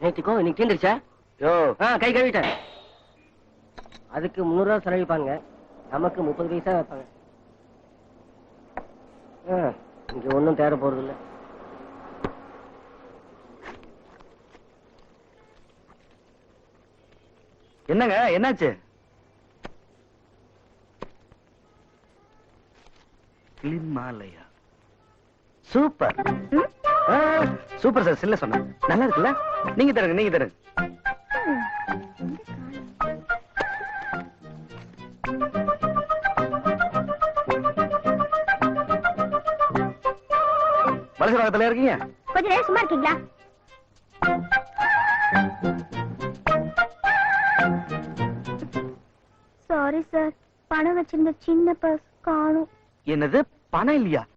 நேற்றுக்கும் இன்னைக்கு தீந்துருச்சா? யோ. ஆ கை கழுவிட்டேன். அதுக்கு முந்நூறுரூவா செலவழிப்பாங்க நமக்கு முப்பது பைசா வைப்பாங்க. ஆ, இங்க ஒன்றும் தேர போறது இல்ல என்னங்க என்னாச்சு? கிளிமாலயா? சூப்பர். சூப்பர் சார் சில்ல சொன்னேன் நல்லா இருக்குல்ல நீங்க தருங்க நீங்க தருங்க. மலசரகத்துல இருக்கீங்க? கொஞ்ச நேரம் சும்மா இருக்கீங்களா? சாரி சார் பணம் வச்சிருந்த சின்ன பர்ஸ் காணும். என்னது? பணம் இல்லையா?